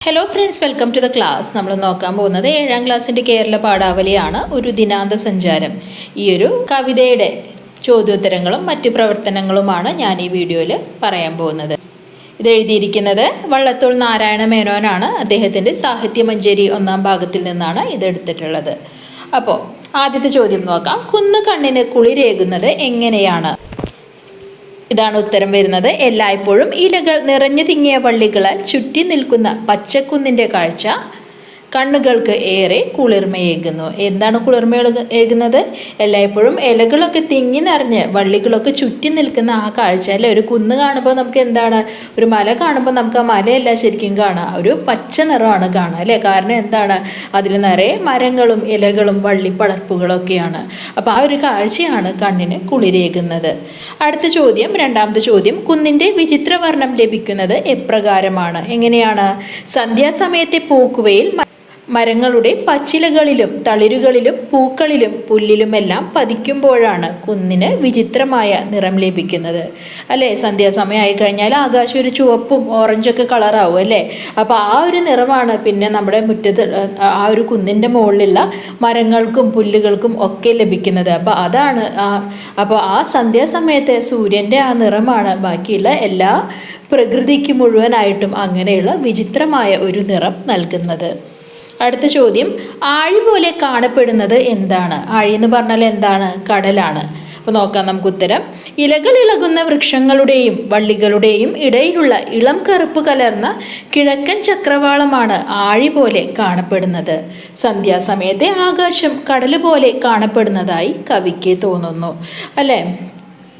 Hello friends welcome to the class നമ്മൾ നോക്കാൻ പോകുന്നത് ഏഴാം ക്ലാസ്സിന്റെ കേരള പാഠാവലിയാണ് ഒരു ദിനാന്ത സഞ്ചാരം. ഈ ഒരു കവിതയുടെ ചോദ്യോത്തരങ്ങളും മറ്റു പ്രവർത്തനങ്ങളുമാണ് ഞാൻ ഈ വീഡിയോയിൽ പറയാൻ പോകുന്നത്. ഇത് എഴുതിയിരിക്കുന്നത് വള്ളത്തോൾ നാരായണ മേനോനാണ് അദ്ദേഹത്തിന്റെ സാഹിത്യമഞ്ജരി ഒന്നാം ഭാഗത്തിൽ നിന്നാണ് ഇത് എടുത്തിട്ടുള്ളത്. അപ്പോൾ ആദ്യത്തെ ചോദ്യം നോക്കാം. കുന്ന് കണ്ണിന് കുളിരേകുന്നത് എങ്ങനെയാണ്? ഇതാണ് ഉത്തരം വരുന്നത്. എല്ലായ്പ്പോഴും ഇലകൾ നിറഞ്ഞു തിങ്ങിയ വള്ളികളാൽ ചുറ്റി നിൽക്കുന്ന പച്ചക്കുന്നിന്റെ കാഴ്ച. കണ്ണുകൾക്ക് ഏറെ കുളിർമയേകുന്നു. എന്താണ് കുളിർമ ഏകുന്നത്? എല്ലായ്പ്പോഴും ഇലകളൊക്കെ തിങ്ങി നിറഞ്ഞ് വള്ളികളൊക്കെ ചുറ്റി നിൽക്കുന്ന ആ കാഴ്ച അല്ലെ? ഒരു കുന്ന് കാണുമ്പോൾ നമുക്ക് എന്താണ്? ഒരു മല കാണുമ്പോൾ നമുക്ക് ആ മലയല്ല ശരിക്കും കാണാം ഒരു പച്ച നിറമാണ് കാണുക അല്ലേ? കാരണം എന്താണ്? അതിൽ നിറയെ മരങ്ങളും ഇലകളും വള്ളിപ്പടർപ്പുകളൊക്കെയാണ്. അപ്പോൾ ആ ഒരു കാഴ്ചയാണ് കണ്ണിന് കുളിരേകുന്നത്. അടുത്ത ചോദ്യം രണ്ടാമത്തെ ചോദ്യം. കുന്നിന്റെ വിചിത്രവർണം ലഭിക്കുന്നത് എപ്രകാരമാണ്? എങ്ങനെയാണ്? സന്ധ്യാസമയത്തെ പൂക്കുവയിൽ മരങ്ങളുടെ പച്ചിലകളിലും തളിരുകളിലും പൂക്കളിലും പുല്ലിലുമെല്ലാം പതിക്കുമ്പോഴാണ് കുന്നിന് വിചിത്രമായ നിറം ലഭിക്കുന്നത്. അല്ലേ? സന്ധ്യാസമയമായി കഴിഞ്ഞാൽ ആകാശം ഒരു ചുവപ്പും ഓറഞ്ചൊക്കെ കളറാവും അല്ലേ? അപ്പോൾ ആ ഒരു നിറമാണ് പിന്നെ നമ്മുടെ മുറ്റത്ത് ആ ഒരു കുന്നിന്റെ മുകളിലുള്ള മരങ്ങൾക്കും പുല്ലുകൾക്കും ഒക്കെ ലഭിക്കുന്നത്. അപ്പോൾ അതാണ് അപ്പോൾ ആ സന്ധ്യാസമയത്തെ സൂര്യന്റെ ആ നിറമാണ് ബാക്കിയുള്ള എല്ലാ പ്രകൃതിക്ക് മുഴുവനായിട്ടും അങ്ങനെയുള്ള വിചിത്രമായ ഒരു നിറം നൽകുന്നത്. അടുത്ത ചോദ്യം ആഴി പോലെ കാണപ്പെടുന്നത് എന്താണ്? ആഴി എന്ന് പറഞ്ഞാൽ എന്താണ്? കടലാണ്. അപ്പോൾ നോക്കാം നമുക്ക് ഉത്തരം. ഇലകൾ ഇളകുന്ന വൃക്ഷങ്ങളുടെയും വള്ളികളുടെയും ഇടയിലുള്ള ഇളം കറുപ്പ് കലർന്ന കിഴക്കൻ ചക്രവാളമാണ് ആഴി പോലെ കാണപ്പെടുന്നത്. സന്ധ്യാസമയത്തെ ആകാശം കടൽ പോലെ കാണപ്പെടുന്നതായി കവിക്ക് തോന്നുന്നു. അല്ലേ?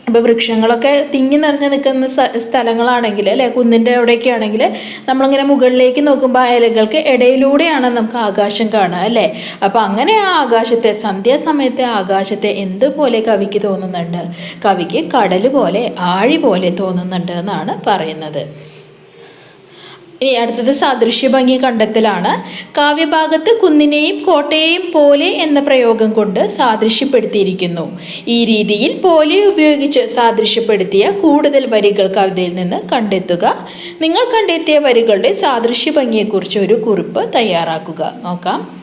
ഇപ്പോൾ വൃക്ഷങ്ങളൊക്കെ തിങ്ങി നിറഞ്ഞ് നിൽക്കുന്ന സ്ഥ- സ്ഥലങ്ങളാണെങ്കിൽ അല്ലെ കുന്നിന്റെ അവിടെയൊക്കെ ആണെങ്കിൽ നമ്മളിങ്ങനെ മുകളിലേക്ക് നോക്കുമ്പോൾ ആ ഇലകൾക്ക് ഇടയിലൂടെയാണ് നമുക്ക് ആകാശം കാണുക അല്ലേ? അപ്പോൾ അങ്ങനെ ആ ആകാശത്തെ സന്ധ്യാസമയത്തെ ആകാശത്തെ എന്തുപോലെ കവിക്ക് തോന്നുന്നുണ്ട്? കവിക്ക് കടൽ പോലെ ആഴി പോലെ തോന്നുന്നുണ്ട് എന്നാണ് പറയുന്നത്. ഇനി അടുത്തത് സാദൃശ്യഭംഗി കണ്ടെത്തലാണ്. കാവ്യഭാഗത്ത് കുന്നിനെയും കോട്ടയെയും പോലെ എന്ന പ്രയോഗം കൊണ്ട് സാദൃശ്യപ്പെടുത്തിയിരിക്കുന്നു. ഈ രീതിയിൽ പോലെ ഉപയോഗിച്ച് സാദൃശ്യപ്പെടുത്തിയ കൂടുതൽ വരികൾ കവിതയിൽ നിന്ന് കണ്ടെത്തുക. നിങ്ങൾ കണ്ടെത്തിയ വരികളുടെ സാദൃശ്യഭംഗിയെക്കുറിച്ച് ഒരു കുറിപ്പ് തയ്യാറാക്കുക. നോക്കാം.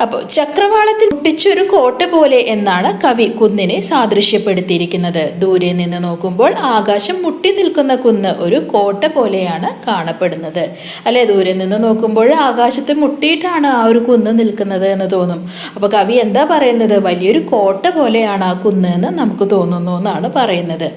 അപ്പോൾ ചക്രവാളത്തിൽ ഒട്ടിച്ചൊരു കോട്ട പോലെ എന്നാണ് കവി കുന്നിനെ സാദൃശ്യപ്പെടുത്തിയിരിക്കുന്നത്. ദൂരെ നിന്ന് നോക്കുമ്പോൾ ആകാശം മുട്ടി നിൽക്കുന്ന കുന്ന് ഒരു കോട്ട പോലെയാണ് കാണപ്പെടുന്നത്. അല്ലെ? ദൂരെ നിന്ന് നോക്കുമ്പോൾ ആകാശത്ത് മുട്ടിയിട്ടാണ് ആ ഒരു കുന്ന് നിൽക്കുന്നത് എന്ന് തോന്നും. അപ്പോൾ കവി എന്താ പറയുന്നത്? വലിയൊരു കോട്ട പോലെയാണ് ആ കുന്ന് എന്ന് നമുക്ക് തോന്നുന്നു എന്നാണ് പറയുന്നത്.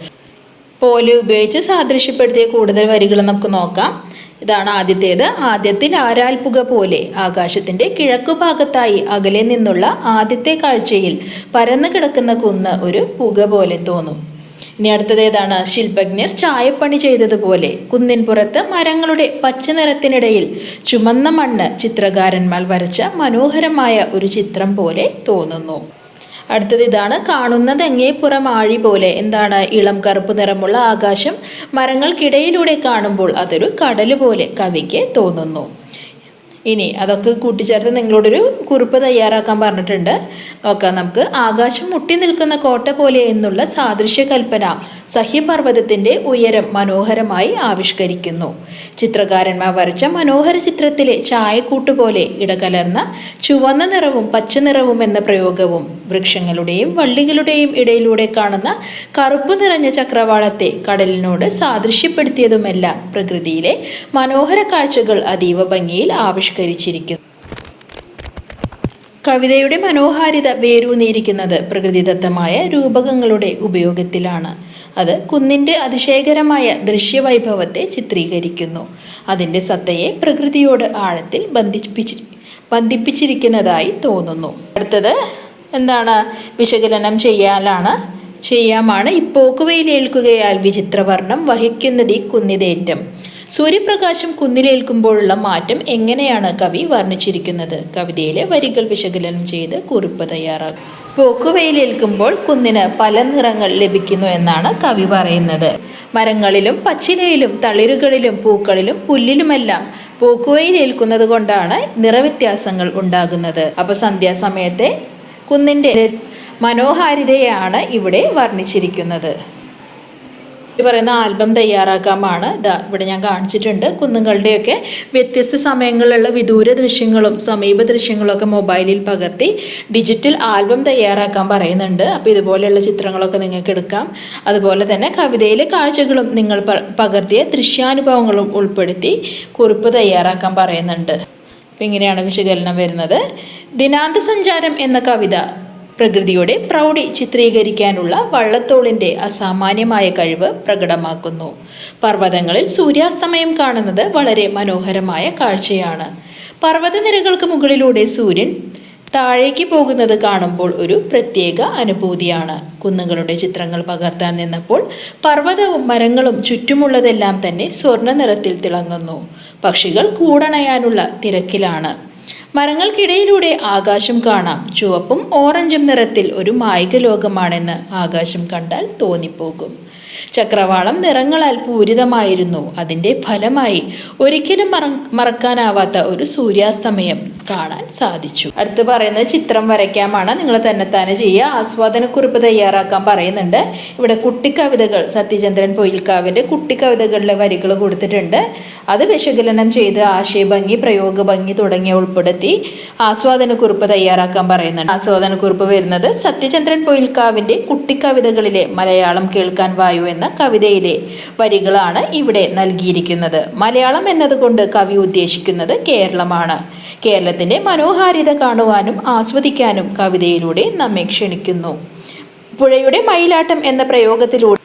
പോലെ ഉപയോഗിച്ച് സാദൃശ്യപ്പെടുത്തിയ കൂടുതൽ വരികൾ നമുക്ക് നോക്കാം. ഇതാണ് ആദ്യത്തേത്. ആദ്യത്തിൽ ആരാൽപ്പുക പോലെ ആകാശത്തിന്റെ കിഴക്കു ഭാഗത്തായി അകലെ നിന്നുള്ള ആദ്യത്തെ കാഴ്ചയിൽ പരന്നു കിടക്കുന്ന കുന്ന് ഒരു പുക പോലെ തോന്നും. ഇനി അടുത്തത് ഏതാണ്? ശില്പജ്ഞർ ചായപ്പണി ചെയ്തതുപോലെ കുന്നിൻ പുറത്ത് മരങ്ങളുടെ പച്ച നിറത്തിനിടയിൽ ചുമന്ന മണ്ണ് ചിത്രകാരന്മാർ വരച്ച മനോഹരമായ ഒരു ചിത്രം പോലെ തോന്നുന്നു. അടുത്തത് ഇതാണ് കാണുന്നത് തെങ്ങേപ്പുറം ആഴി പോലെ. എന്താണ് ഇളം കറുപ്പ് നിറമുള്ള ആകാശം? മരങ്ങൾക്കിടയിലൂടെ കാണുമ്പോൾ അതൊരു കടൽ പോലെ കവിക്ക് തോന്നുന്നു. ഇനി അതൊക്കെ കൂട്ടിച്ചേർത്ത് നിങ്ങളോടൊരു കുറിപ്പ് തയ്യാറാക്കാൻ പറഞ്ഞിട്ടുണ്ട്. നോക്കാം നമുക്ക് ആകാശം മുട്ടി നിൽക്കുന്ന കോട്ട പോലെ എന്നുള്ള സാദൃശ്യ കൽപ്പന സഹ്യപർവതത്തിന്റെ ഉയരം മനോഹരമായി ആവിഷ്കരിക്കുന്നു. ചിത്രകാരന്മാർ വരച്ച മനോഹര ചിത്രത്തിലെ ചായക്കൂട്ട് പോലെ ഇടകലർന്ന ചുവന്ന നിറവും പച്ച നിറവും എന്ന പ്രയോഗവും വൃക്ഷങ്ങളുടെയും വള്ളികളുടെയും ഇടയിലൂടെ കാണുന്ന കറുപ്പ് നിറഞ്ഞ ചക്രവാളത്തെ കടലിനോട് സാദൃശ്യപ്പെടുത്തിയതുമെല്ലാം പ്രകൃതിയിലെ മനോഹര കാഴ്ചകൾ അതീവ ഭംഗിയിൽ ആവിഷ്കരിച്ചിരിക്കുന്നു. കവിതയുടെ മനോഹാരിത വേരൂന്നിയിരിക്കുന്നത് പ്രകൃതിദത്തമായ രൂപകങ്ങളുടെ ഉപയോഗത്തിലാണ്. അത് കുന്നിന്റെ അതിശയകരമായ ദൃശ്യവൈഭവത്തെ ചിത്രീകരിക്കുന്നു. അതിന്റെ സത്തയെ പ്രകൃതിയോട് ആഴത്തിൽ ബന്ധിപ്പിച്ചി ബന്ധിപ്പിച്ചിരിക്കുന്നതായി തോന്നുന്നു. അടുത്തത് എന്താണ്? വിശകലനം ചെയ്യാനാണ്. ചെയ്യാമാണ്. ഇപ്പോക്കുവയിലേൽക്കുകയാൽ വിചിത്രവർണം വഹിക്കുന്നത് ഈ കുന്നിതേറ്റം. സൂര്യപ്രകാശം കുന്നിലേൽക്കുമ്പോഴുള്ള മാറ്റം എങ്ങനെയാണ് കവി വർണിച്ചിരിക്കുന്നത്? കവിതയിലെ വരികൾ വിശകലനം ചെയ്ത് കുറിപ്പ് തയ്യാറാക്കും. പോക്കുവെയിലേൽക്കുമ്പോൾ കുന്നിന് പല നിറങ്ങൾ ലഭിക്കുന്നു എന്നാണ് കവി പറയുന്നത്. മരങ്ങളിലും പച്ചിലയിലും തളിരുകളിലും പൂക്കളിലും പുല്ലിലുമെല്ലാം പോക്കുവെയിലേൽക്കുന്നത് കൊണ്ടാണ് നിറവ്യത്യാസങ്ങൾ ഉണ്ടാകുന്നത്. അപ്പൊ സന്ധ്യാസമയത്തെ കുന്നിന്റെ മനോഹാരിതയാണ് ഇവിടെ വർണിച്ചിരിക്കുന്നത്. ഈ പറയുന്ന ആൽബം തയ്യാറാക്കാമാണ്. ഇതാ ഇവിടെ ഞാൻ കാണിച്ചിട്ടുണ്ട് കുന്നുകളുടെയൊക്കെ വ്യത്യസ്ത സമയങ്ങളിലുള്ള വിദൂര ദൃശ്യങ്ങളും സമീപ ദൃശ്യങ്ങളും ഒക്കെ മൊബൈലിൽ പകർത്തി ഡിജിറ്റൽ ആൽബം തയ്യാറാക്കാൻ പറയുന്നുണ്ട്. അപ്പോൾ ഇതുപോലെയുള്ള ചിത്രങ്ങളൊക്കെ നിങ്ങൾക്ക് എടുക്കാം. അതുപോലെ തന്നെ കവിതയിലെ കാഴ്ചകളും നിങ്ങൾ പകർത്തിയ ദൃശ്യാനുഭവങ്ങളും ഉൾപ്പെടുത്തി കുറിപ്പ് തയ്യാറാക്കാൻ പറയുന്നുണ്ട്. അപ്പം ഇങ്ങനെയാണ് വിശകലനം വരുന്നത്. ദിനാന്ത സഞ്ചാരം എന്ന കവിത പ്രകൃതിയുടെ പ്രൗഢി ചിത്രീകരിക്കാനുള്ള വള്ളത്തോളിന്റെ അസാമാന്യമായ കഴിവ് പ്രകടമാക്കുന്നു. പർവതങ്ങളിൽ സൂര്യാസ്തമയം കാണുന്നത് വളരെ മനോഹരമായ കാഴ്ചയാണ്. പർവതനിരകൾക്ക് മുകളിലൂടെ സൂര്യൻ താഴേക്ക് പോകുന്നത് കാണുമ്പോൾ ഒരു പ്രത്യേക അനുഭൂതിയാണ്. കുന്നുകളുടെ ചിത്രങ്ങൾ പകർത്താൻ നിന്നപ്പോൾ പർവതവും മരങ്ങളും ചുറ്റുമുള്ളതെല്ലാം തന്നെ സ്വർണ നിറത്തിൽ തിളങ്ങുന്നു. പക്ഷികൾ കൂടണയാനുള്ള തിരക്കിലാണ്. മരങ്ങൾക്കിടയിലൂടെ ആകാശം കാണാം. ചുവപ്പും ഓറഞ്ചും നിറത്തിൽ ഒരു മായിക ലോകമാണെന്ന് ആകാശം കണ്ടാൽ തോന്നിപ്പോകും. ചക്രവാളം നിറങ്ങളാൽ പൂരിതമായിരുന്നു. അതിന്റെ ഫലമായി ഒരിക്കലും മറ മറക്കാനാവാത്ത ഒരു സൂര്യാസ്തമയം കാണാൻ സാധിച്ചു. അടുത്ത് പറയുന്നത് ചിത്രം വരയ്ക്കാമാണ്. നിങ്ങൾ തന്നെത്താനെ ചെയ്യുക. ആസ്വാദനക്കുറിപ്പ് തയ്യാറാക്കാൻ പറയുന്നുണ്ട്. ഇവിടെ കുട്ടിക്കവിതകൾ സത്യചന്ദ്രൻ പൊയിൽക്കാവിന്റെ കുട്ടിക്കവിതകളിലെ വരികൾ കൊടുത്തിട്ടുണ്ട്. അത് വിശകലനം ചെയ്ത് ആശയഭംഗി പ്രയോഗഭംഗി തുടങ്ങിയ ഉൾപ്പെടുത്തി ആസ്വാദനക്കുറിപ്പ് തയ്യാറാക്കാൻ പറയുന്നുണ്ട്. ആസ്വാദനക്കുറിപ്പ് വരുന്നത് സത്യചന്ദ്രൻ പൊയിൽക്കാവിന്റെ കുട്ടിക്കവിതകളിലെ മലയാളം കേൾക്കാൻ വായു എന്ന കവിതയിലെ വരികളാണ് ഇവിടെ നൽകിയിരിക്കുന്നത്. മലയാളം എന്നതുകൊണ്ട് കവി ഉദ്ദേശിക്കുന്നത് കേരളമാണ്. കേരളത്തിന്റെ മനോഹാരിത കാണുവാനും ആസ്വദിക്കാനും കവിതയിലൂടെ നമ്മെ ക്ഷണിക്കുന്നു. പുഴയുടെ മയിലാട്ടം എന്ന പ്രയോഗത്തിലൂടെ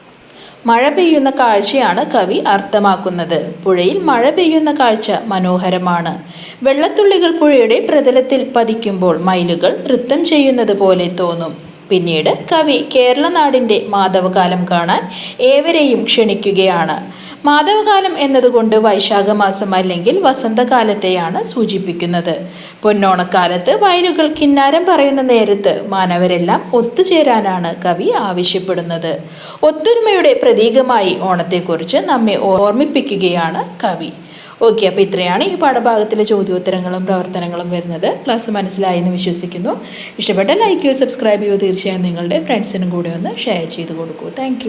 മഴ പെയ്യുന്ന കാഴ്ചയാണ് കവി അർത്ഥമാക്കുന്നത്. പുഴയിൽ മഴ പെയ്യുന്ന കാഴ്ച മനോഹരമാണ്. വെള്ളത്തുള്ളികൾ പുഴയുടെ പ്രതലത്തിൽ പതിക്കുമ്പോൾ മയിലുകൾ നൃത്തം ചെയ്യുന്നത് പോലെ തോന്നും. പിന്നീട് കവി കേരളനാടിന്റെ മാധവകാലം കാണാൻ ഏവരെയും ക്ഷണിക്കുകയാണ്. മാധവകാലം എന്നതുകൊണ്ട് വൈശാഖമാസം അല്ലെങ്കിൽ വസന്തകാലത്തെയാണ് സൂചിപ്പിക്കുന്നത്. പൊന്നോണക്കാലത്ത് വയലുകൾ കിന്നാരം പറയുന്ന നേരത്ത് മാനവരെല്ലാം ഒത്തുചേരാനാണ് കവി ആവശ്യപ്പെടുന്നത്. ഒത്തൊരുമയുടെ പ്രതീകമായി ഓണത്തെക്കുറിച്ച് നമ്മെ ഓർമ്മിപ്പിക്കുകയാണ് കവി. ഓക്കെ അപ്പോൾ ഇത്രയാണ് ഈ പാഠഭാഗത്തിലെ ചോദ്യോത്തരങ്ങളും പ്രവർത്തനങ്ങളും വരുന്നത്. ക്ലാസ് മനസ്സിലായി എന്ന് വിശ്വസിക്കുന്നു. ഇഷ്ടപ്പെട്ട ലൈക്ക് ചെയ്യുക സബ്സ്ക്രൈബ് ചെയ്യുക തീർച്ചയായും നിങ്ങളുടെ ഫ്രണ്ട്സിനും കൂടെ ഒന്ന് ഷെയർ ചെയ്ത് കൊടുക്കൂ. താങ്ക്